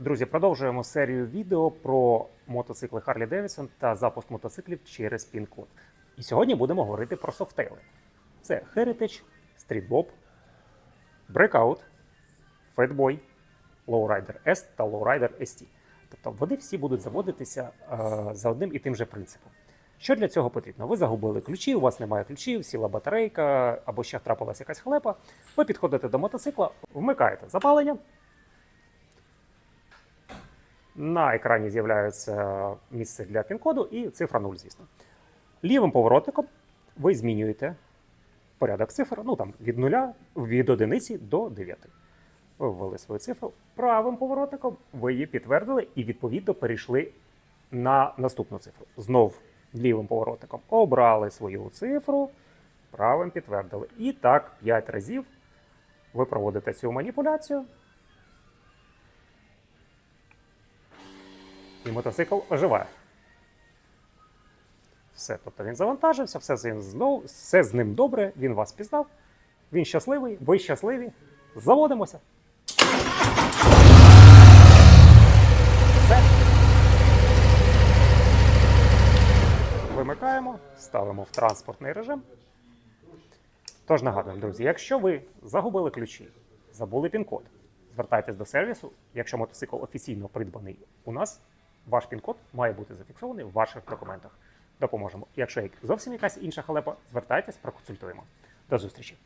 Друзі, продовжуємо серію відео про мотоцикли Harley Davidson та запуск мотоциклів через пін-код. І сьогодні будемо говорити про софтейли. Це Heritage, Street Bob, Breakout, Fatboy, Lowrider S та Lowrider ST. Тобто вони всі будуть заводитися е, за одним і тим же принципом. Що для цього потрібно? Ви загубили ключі, у вас немає ключів, сіла батарейка або ще трапилася якась халепа. Ви підходите до мотоцикла, вмикаєте запалення. На екрані з'являється місце для пін-коду і цифра 0, звісно. Лівим поворотником ви змінюєте порядок цифр, ну там від 0, від 1 до 9. Ви ввели свою цифру. Правим поворотником ви її підтвердили і відповідно перейшли на наступну цифру. Знов лівим поворотником обрали свою цифру, правим підтвердили. І так 5 разів ви проводите цю маніпуляцію. І мотоцикл оживає. Все, тобто він завантажився, все з ним знов, все з ним добре, він вас пізнав. Він щасливий, ви щасливі. Заводимося. Все. Вимикаємо, ставимо в транспортний режим. Тож нагадуємо, друзі, якщо ви загубили ключі, забули пін-код, звертайтесь до сервісу. Якщо мотоцикл офіційно придбаний у нас, ваш пін-код має бути зафіксований в ваших документах. Допоможемо. Якщо зовсім якась інша халепа, звертайтесь, проконсультуємо. До зустрічі!